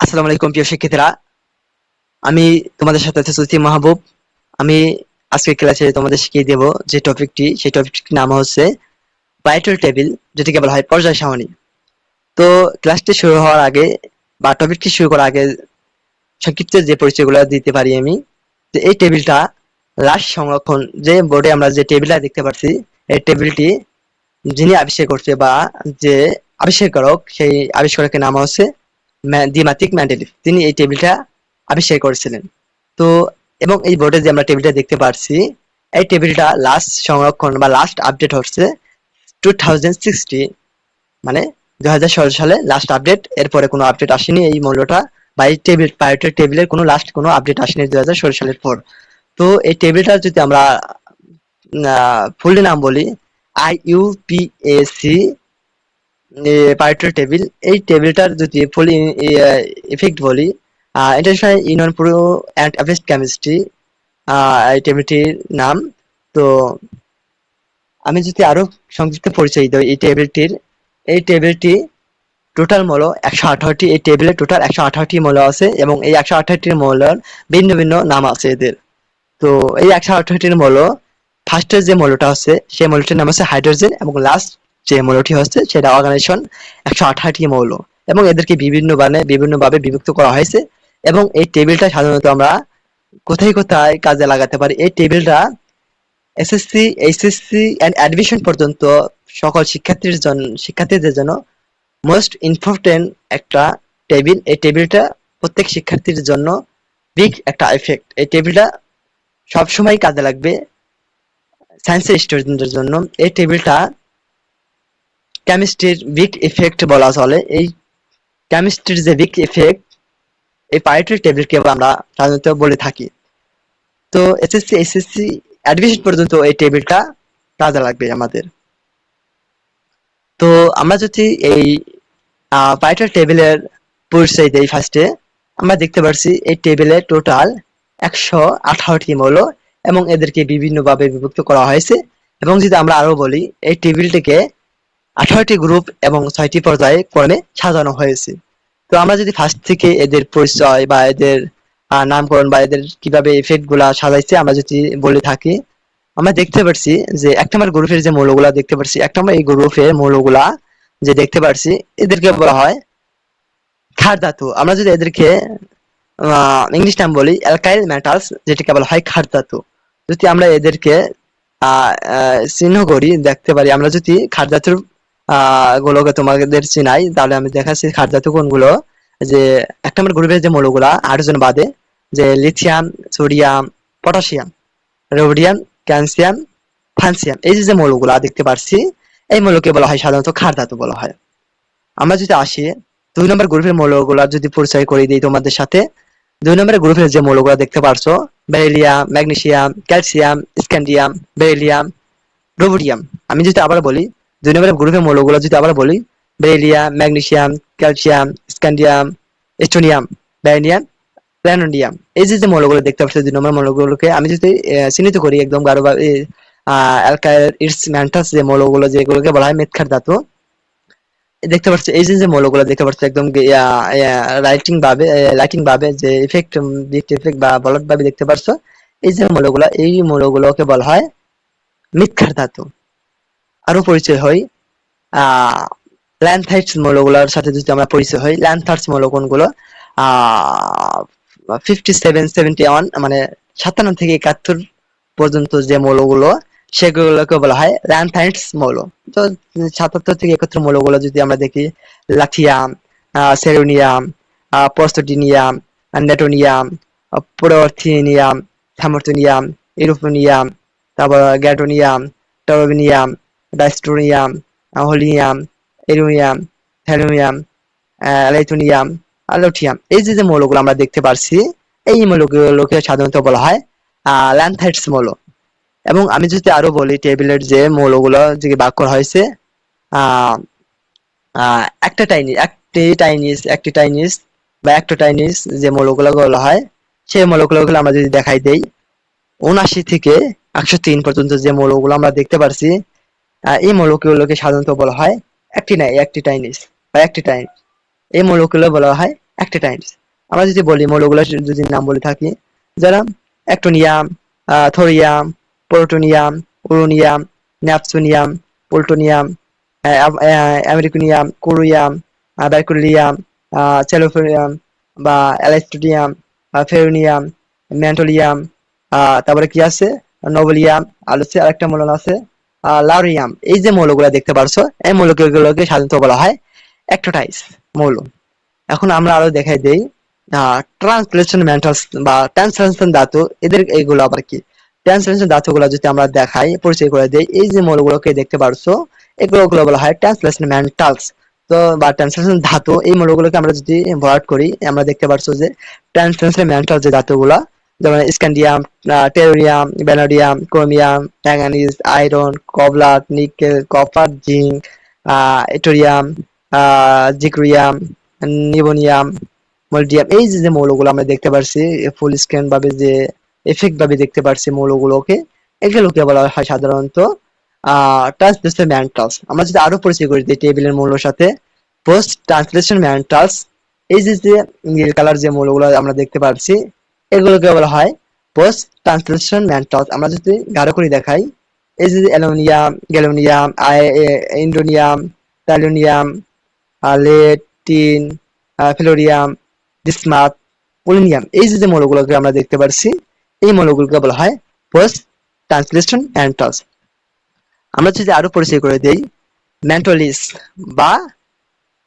আসসালামু আলাইকুম, প্রিয় শিক্ষিতরা আমি তোমাদের সাথে আছি সুতি মাহবুব। আমি আজকের ক্লাসে তোমাদের শিখিয়ে দেব যে টপিকটি। সেই টপিকটির নাম হচ্ছে পাইটল টেবিল, যেটিকে বলা হয় পর্যায় সারণী। তো ক্লাসটি শুরু হওয়ার আগে বা টপিকটি শুরু করার আগে সংক্ষিপ্ত যে পরিচয়গুলো দিতে পারি আমি, যে এই টেবিলটা লাশ সংরক্ষণ, যে বোর্ডে আমরা যে টেবিলটা দেখতে পাচ্ছি এই টেবিলটি যিনি আবিষ্কার করছে বা যে আবিষ্কারক, সেই আবিষ্কারকের নাম হচ্ছে দ্বিমাত্রিক ম্যান্ডেলিফ তিনি এই টেবিলটা আবিষ্কার করেছিলেন। তো, এবং এই বোর্ডে যে আমরা টেবিলটা দেখতে পাচ্ছি এই টেবিলটা লাস্ট সংরক্ষণ বা লাস্ট আপডেট হচ্ছে টু থাউজেন্ড সিক্সটি মানে দুই হাজার ষোলো সালে লাস্ট আপডেট এরপরে কোনো আপডেট আসেনি এই মূল্যটা, বা এই টেবিল পায়োটের টেবিলের কোনো লাস্ট কোনো আপডেট আসেনি দু হাজার ষোলো সালের পর। তো এই টেবিলটা যদি আমরা ফুল নাম বলি I U P A C পায়োটের table এই টেবিলটার যদি ফুল ইফেক্ট বলি international union pure and applied chemistry এই টেবিলটির নাম। তো, আমি যদি আরও সংক্ষিপ্ত পরিচয় দিই, এই টেবিলটির এই টেবিলটি টোটাল মৌল একশো আঠারোটি, এই টেবিলে টোটাল একশো আঠারোটি মৌল আছে এবং এই একশো আঠারোটির মৌলের ভিন্ন ভিন্ন নাম আছে এদের। তো, এই একশো আঠারোটির মৌল ফার্স্টের যে মৌলটা আছে, সেই মৌলটির নাম হচ্ছে হাইড্রোজেন এবং লাস্ট যে মৌলটি হচ্ছে সেটা অর্গানাইজেশন একশো আঠারোটি মৌল এবং এদেরকে বিভিন্ন বানে বিভিন্ন ভাবে বিভক্ত করা হয়েছে এবং এই টেবিলটা সাধারণত আমরা কোথায় কোথায় কাজে লাগাতে পারি? এই টেবিলটা এসএসসি এইচএসসি এন্ড অ্যাডমিশন পর্যন্ত সকল শিক্ষার্থীর জন্য শিক্ষার্থীদের জন্য মোস্ট ইম্পর্টেন্ট একটা টেবিল। এই টেবিলটা প্রত্যেক শিক্ষার্থীর জন্য বিগ একটা এফেক্ট এই টেবিলটা সবসময় কাজে লাগবে সায়েন্সের স্টুডেন্টদের জন্য। এই টেবিলটা কেমিস্ট্রির বিগ ইফেক্ট বলা চলে। এই কেমিস্ট্রির যে বিগ ইফেক্ট এই পাইরেটরি টেবিলকে আমরা সাধারণত বলে থাকি। তো এসএসসি এসএসসি অ্যাডমিশন পর্যন্ত এই টেবিলটা কাজে লাগবে আমাদের। তো আমরা যদি এই পাইটার টেবিলের পরিচয় দেই ফার্স্টে আমরা দেখতে পাচ্ছি এই টেবিলে টোটাল একশো আঠারোটি মৌল এবং এদেরকে বিভিন্নভাবে বিভক্ত করা হয়েছে। এবং যদি আমরা আরও বলি, এই টেবিলটিকে আঠারোটি গ্রুপ এবং ছয়টি পর্যায়ে ক্রমে সাজানো হয়েছে। তো আমরা যদি ফার্স্ট থেকে এদের পরিচয় বা এদের নামকরণ বা এদের কীভাবে এফেক্টগুলা সাজাইছে আমরা যদি বলে থাকি, আমরা দেখতে পাচ্ছি যে এক নম্বর গ্রুপের যে মৌলগুলা দেখতে পাচ্ছি এক নম্বর এই গ্রুপের মৌলগুলা যে দেখতে পাচ্ছি এদেরকে বলা হয় ক্ষার ধাতু। আমরা যদি এদেরকে ইংলিশ নাম বলি অ্যালকাইল মেটালস যেটাকে বলা হয় ক্ষার ধাতু। যদি আমরা এদেরকে আহ চিহ্ন করি, দেখতে পারি, আমরা যদি ক্ষার ধাতুর গুলোকে তোমাদের চিনাই। তাহলে আমি দেখাচ্ছি ধাতু কোনগুলো। যে এক নম্বর গ্রুপের যে মৌলগুলা, হাইড্রোজেন বাদে, যে lithium, sodium, potassium, rhodium, calcium francium এই যে মৌলগুলা দেখতে পাচ্ছি এই মৌলকে বলা হয় সাধারণত ক্ষার ধাতু বলা হয়। আমরা যদি আসি, দুই নম্বর গ্রুপের মৌলগুলা যদি পরিচয় করে দিই তোমাদের সাথে, দুই নম্বরের গ্রুপের যে মৌলগুলা দেখতে পারছ beryllium magnesium, calcium, scandium beryllium রোবোডিয়াম। আমি যদি আবার বলি দুই নম্বরের গ্রুপের মৌলগুলো যদি আবার বলি beryllium magnesium calcium, scandium strontium barium প্ল্যানোডিয়াম এই যে যে মৌলগুলো দেখতে পাচ্ছি, দুই নম্বর মৌলগুলোকে আমি যদি চিহ্নিত করি, একদম গাঢ়ভাবে অ্যালকাইল ইটস ম্যান্টাস যে মৌলগুলো যেগুলোকে বলা হয় মেথখার ধাতু, দেখতে পাচ্ছি, এই যে যে মৌলগুলো দেখতে পাচ্ছি, একদম লাইটিং ভাবে লাইটিং ভাবে, যে ইফেক্ট ইফেক্ট বা বলট ভাবে দেখতে পারছ এই যে মৌলগুলো, এই মৌলগুলোকে বলা হয় মিথ্যার ধাতু। আরও পরিচয় হয়। আহ ল্যান্থাইটস মৌলগুলোর সাথে যদি আমরা পরিচয় হই ল্যান্থার্স মৌল কোনগুলো? ফিফটি সেভেন সেভেন্টি ওয়ান মানে সাতান্ন থেকে একাত্তর পর্যন্ত যে মৌলগুলো, সেগুলোকে বলা হয় ল্যান্থাইটস মৌল। তো সাতাত্তর থেকে একাত্তর মৌলগুলো যদি আমরা দেখি লাথিয়াম সেরোনিয়াম পস্তডিনিয়াম নেটোনিয়াম প্রোথিনিয়াম থামোর্থিনিয়াম ইউরোপোনিয়াম তারপর গ্যাটোনিয়াম টরোবিনিয়াম ডাইস্টোনিয়াম হোলিয়াম এরুমিয়াম থ্যালোমিয়াম অ্যালাইথোনিয়াম আলোটিয়াম এই যে যে মৌলগুলো আমরা দেখতে পারছি, এই মৌলগুলোকে সাধারণত বলা হয় ল্যান্থাইটস মৌল। এবং আমি যদি আরও বলি, টেবিলের যে মৌলগুলো যে ভাগ করা হয়েছে একটা টাইনিস একটি টাইনিস একটি টাইনিস বা একটা টাইনিস যে মৌলগুলো বলা হয়, সেই মৌলগুলো আমরা যদি দেখাই দেই, উনআশি থেকে একশো তিন পর্যন্ত যে মৌলগুলো আমরা দেখতে পারছি এই মৌলগুলোকে সাধারণত বলা হয় একটি নাই একটি টাইনিস বা একটি টাইন এই মৌলগুলো বলা হয় অ্যাক্টিটাইডস আমরা যদি বলি মৌলগুলো যদি নাম বলে থাকি, যারা অ্যাক্টোনিয়াম থোরিয়াম প্রোটোনিয়াম উরোনিয়াম ন্যাপসোনিয়াম পোল্টোনিয়াম আমেরিকুনিয়াম কোরিয়াম ব্যাকুলিয়াম চেলোফোরিয়াম বা অ্যালাইস্টোডিয়াম ফেরোনিয়াম ম্যান্টোলিয়াম তারপরে কি আছে? নোবেলিয়াম, আর হচ্ছে আরেকটা মৌল আছে লাউরিয়াম এই যে মৌলগুলো দেখতে পারছ, এই মৌলগুলোকে সাধারণত বলা হয় অ্যাক্টোটাইস মৌল। এখন আমরা আরও দেখাই দেই ট্রান্সলেশন মেন্টালস বা ট্রান্সলেশন ধাতু, এদের এইগুলো আবার কি? ট্রান্সলেশন ধাতুগুলো যদি আমরা দেখাই, পরিচয় করে দেই, এই যে মৌলগুলোকে দেখতে পারছ এগুলো বলা হয় ট্রান্সলেশন মেন্টালস তো, বা ট্রান্সলেশন ধাতু, এই মৌলগুলোকে আমরা যদি ভরাট করি, আমরা দেখতে পারছ যে ট্রান্সলেশন মেন্টাল যে ধাতুগুলো যেমন scandium টেরোরিয়াম vanadium chromium manganese iron cobalt nickel copper zinc yttrium zirconium niobium molybdenum এই যে যে মৌলগুলো আমরা দেখতে পারছি ফুল স্ক্যান ভাবে যে এফেক্ট ভাবে দেখতে পারছি মৌলগুলোকে এগুলোকে বলা হয় সাধারণত ট্রান্সলেশন ম্যান্টালস আমরা যদি আরও পরিচয় করি দিই টেবিলের মৌলের সাথে পোস্ট ট্রান্সলেশন ম্যান্টালস এই যে যে নীল কালার যে মৌলগুলো আমরা দেখতে পাচ্ছি এগুলোকে বলা হয় পোস্ট ট্রান্সলেশন ম্যান্টালস আমরা যদি গাঢ় করে দেখাই, এই যে অ্যালুমিনিয়াম, গ্যালুমিনিয়াম ইন্ডোনিয়াম ট্যালুনিয়াম লেটিন ফ্লোরিয়াম বিসমাথ পোলিনিয়াম, এই যে মৌলগুলোকে আমরা দেখতে পাচ্ছি এই মৌলগুলোকে বলা হয় পোস্ট ট্রান্সলেশন ম্যান্টালস আমরা যদি আরও পরিচয় করে দেই ম্যান্টোলিস বা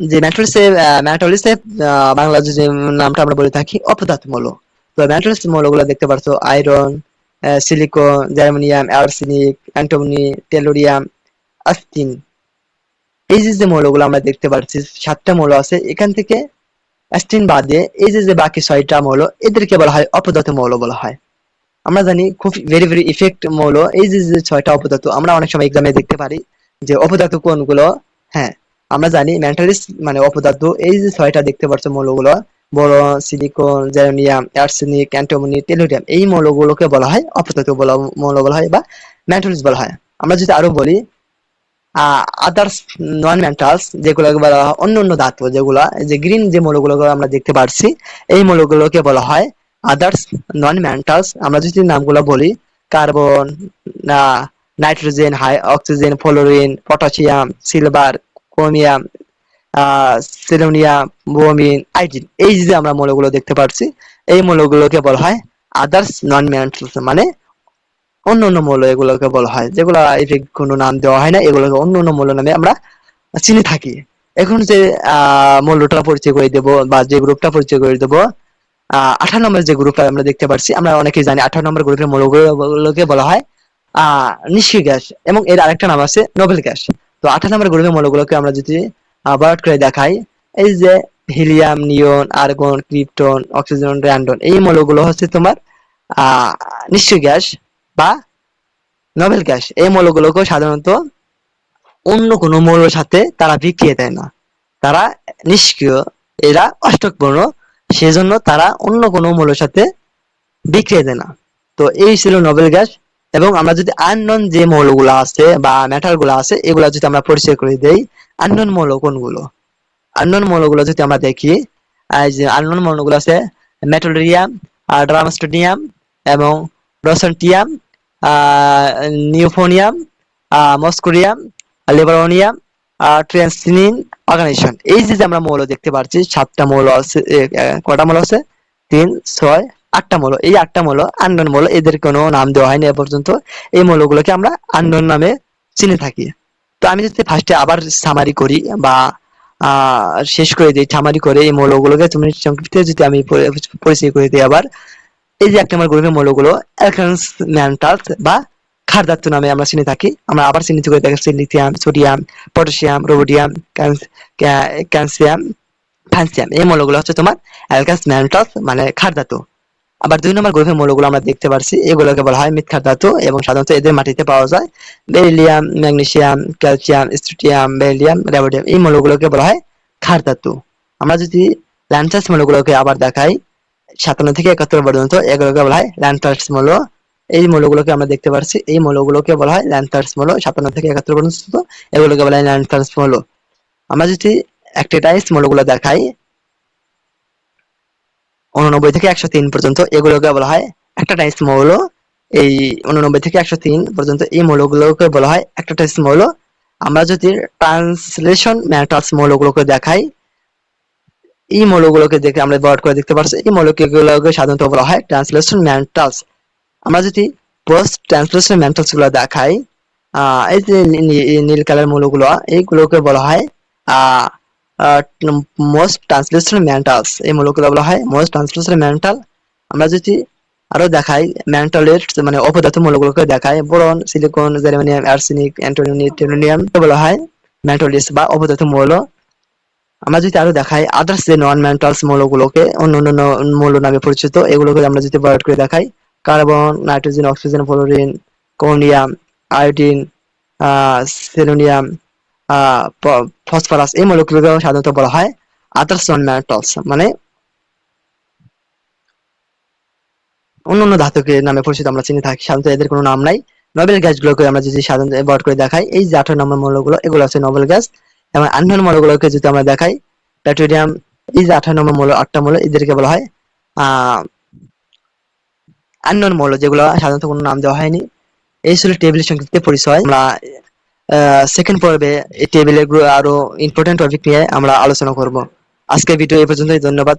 যে ম্যান্টোলিসে ম্যান্টোলিসে বাংলা যে নামটা আমরা বলে থাকি অপদার্থ মৌল তো ম্যান্টোলিস মৌলগুলো দেখতে পারছ, iron silicon, germanium arsenic antimony, tellurium, astatine. এই যে যে মৌলগুলো আমরা দেখতে পাচ্ছি সাতটা মৌল আছে, এখান থেকে অ্যাস্টিন বাদে এই যে যে বাকি ছয়টা মৌল, এদেরকে বলা হয় অপদার্থ মৌল বলা হয়। আমরা জানি খুব ভেরি ভেরি ইফেক্ট মৌল, এই যে যে ছয়টা অপদার্থ, আমরা অনেক সময় এক্সামে দেখতে পারি যে অপদার্থ কোনগুলো হ্যাঁ আমরা জানি মেন্টালিস্ট মানে অপদার্থ, এই যে ছয়টা দেখতে পাচ্ছ মৌলগুলো বড় সিলিকন জেরোনিয়াম অ্যার্সেনিক অ্যান্টোমনি টেলোরিয়াম এই মৌলগুলোকে বলা হয় বলা, মৌল বলা হয় বা মেন্টালিস্ট বলা হয়। আমরা যদি আরও বলি আদার্স নন মেন্টালস যেগুলো বলা হয় অন্য অন্য ধাতু, যেগুলো, যে গ্রিন যে মৌলগুলো আমরা দেখতে পাচ্ছি এই মৌলগুলোকে বলা হয় আদার্স নন মেন্টালস আমরা যদি নামগুলো বলি carbon nitrogen high oxygen fluorine potassium silver chromium selenium bromine iodine এই যে আমরা মৌলগুলো দেখতে পাচ্ছি এই মৌলগুলোকে বলা হয় আদার্স নন মেন্টালস মানে অন্য অন্য মৌল এগুলোকে বলা হয়, যেগুলো কোনো নাম দেওয়া হয় না, এগুলোকে অন্য অন্য মৌল নামে আমরা চিনে থাকি। এখন যে মৌলটা পরিচয় করে দেব বা যে গ্রুপটা পরিচয় করে দেব আঠারো নম্বর যে গ্রুপটা আমরা দেখতে পাচ্ছি আমরা অনেকেই জানি আঠারো নম্বর গ্রুপের মৌলগুলোকে বলা হয় আহ নিষ্ক্রিয় গ্যাস, এবং এর আরেকটা নাম আছে নোবেল গ্যাস। তো আঠারো নম্বর গ্রুপের মৌলগুলোকে আমরা যদি বার্ট করে দেখাই এই যে helium neon argon krypton oxygen radon এই মৌলগুলো হচ্ছে তোমার নিষ্ক্রিয় গ্যাস বা নোবেল গ্যাস। এই মৌলগুলোকে সাধারণত অন্য কোনো মৌলের সাথে তারা বিক্রিয়ে দেয় না। তারা নিষ্ক্রিয়, এরা অষ্টক বর্ণ সেজন্য তারা অন্য কোনো মৌলের সাথে বিক্রিয়ে দেয় না। তো এই ছিল নোবেল গ্যাস এবং আমরা যদি আননন যে মৌলগুলো আছে বা মেটালগুলো আছে, এগুলা যদি আমরা পরিচয় করে দেই আননন মৌল কোনগুলো? আননন মৌলগুলো যদি আমরা দেখি যে আননন মৌলগুলো আছে মেটোরিয়াম ড্রামস্টোডিয়াম এবং রসন্টিয়াম নিউফোনিয়াম মস্কোরিয়াম লিবারোনিয়াম ট্রেন্সিনিন অর্গানাইজেশন এই যে আমরা মৌল দেখতে পাচ্ছি সাতটা মৌল আছে কটা মৌল আছে? তিন, ছয়, আটটা মৌল এই আটটা মৌল আন্ডন মৌল এদের কোনো নাম দেওয়া হয়নি এ পর্যন্ত। এই মৌলগুলোকে আমরা আন্ডন নামে চিনে থাকি। তো আমি যদি ফার্স্টে আবার সামারি করি বা শেষ করে দিই সামারি করে এই মৌলগুলোকে তুমি সংক্ষিপ্ত যদি আমি পরিচয় করে দিই আবার, এই যে একটা আমার গ্রুপের মৌলগুলো অ্যালকানস ম্যান্টালস বা ক্ষারধাত্য নামে আমরা চিনে থাকি, আমরা আবার চিহ্নিত করে দেখাচ্ছি lithium sodium potassium rubidium calcium francium এই মৌলগুলো হচ্ছে তোমার অ্যালকাস ম্যান্টালস মানে ক্ষারধাতু আবার দুই নম্বর গ্রুপের মৌলগুলো আমরা দেখতে পারছি। এগুলোকে বলা হয় মিথ্যার ধাতু এবং সাধারণত এদের মাটিতে পাওয়া যায়। Beryllium, magnesium, calcium, strontium, beryllium রেবোডিয়াম এই মৌলগুলোকে বলা হয় ক্ষার ধাতু। আমরা যদি ল্যান্সাস মৌলগুলোকে আবার দেখাই, সাতান্ন থেকে একাত্তর পর্যন্ত এগুলোকে বলা হয় ল্যান্টার্স মৌল এই মৌলগুলোকে আমরা দেখতে পাচ্ছি এই মৌলগুলোকে বলা হয় ল্যান্টার্স মৌল সাতান্ন থেকে একাত্তর পর্যন্ত এগুলোকে বলা হয় ল্যান্টার্স মৌল আমরা যদি অ্যাক্টিটাইজ মৌলগুলো দেখাই উননব্বই থেকে একশো তিন পর্যন্ত এগুলোকে বলা হয় একটা টাইপস মৌল। এই উননব্বই থেকে একশো তিন পর্যন্ত এই মৌলগুলোকে বলা হয় একটা টাইপস মৌল। আমরা যদি ট্রান্সলেশন ম্যাটার্স মৌলগুলোকে দেখাই, এই মৌলগুলোকে দেখে আমরা বর্ড করে দেখতে পারছি, এই মৌলগুলোকে সাধারণত বলা হয় ট্রান্সলেশন মেন্টালস আমরা যদি পোস্ট ট্রান্সলেশন মেন্টালসগুলো দেখাই এই যে নীল কালার মৌলগুলো, এইগুলোকে বলা হয় মোস্ট ট্রান্সলেশন মেন্টালস এই মৌলগুলো বলা হয় মোস্ট ট্রান্সলেশন মেন্টাল আমরা যদি আরও দেখাই মেন্টালের মানে অপদার্থ মৌলগুলোকে দেখাই, boron silicon germanium arsenic antimony বলা হয় মেন্টালিস বা অপদার্থ মৌল। আমরা যদি আরও দেখাই আদার্স যে নন মেন্টালস মৌলগুলোকে, অন্য অন্য মৌল নামে পরিচিত, এগুলোকে আমরা যদি বয়াড করে দেখাই, কার্বন, নাইট্রোজেন, অক্সিজেন, ফ্লোরিন, কোনিয়াম, আয়োডিন সেলোনিয়াম ফসফরাস এই মৌলগুলোকে সাধারণত বলা হয় আদার্স নন মেন্টালস মানে অন্যান্য ধাতুকে নামে পরিচিত আমরা চিনে থাকি, সাধারণত এদের কোনো নাম নাই। নোবেল গ্যাসগুলোকে আমরা যদি সাধারণত বয়াড করে দেখাই, এই যে আঠারো নম্বর মৌলগুলো এগুলো হচ্ছে নোবেল গ্যাস এবং আননোন মৌলগুলোকে যদি আমরা দেখাই প্যাটোরিয়াম এই যে আঠারো নম্বর মৌল আটটা মৌল এদেরকে বলা হয় আননোন মৌল যেগুলো সাধারণত কোনো নাম দেওয়া হয়নি। এই ছিল টেবিলের সংক্ষিপ্ত পরিচয়, আমরা সেকেন্ড পর্বে এই টেবিলের আরও ইম্পর্টেন্ট টপিক নিয়ে আমরা আলোচনা করব। আজকে ভিডিও এই পর্যন্তই, ধন্যবাদ।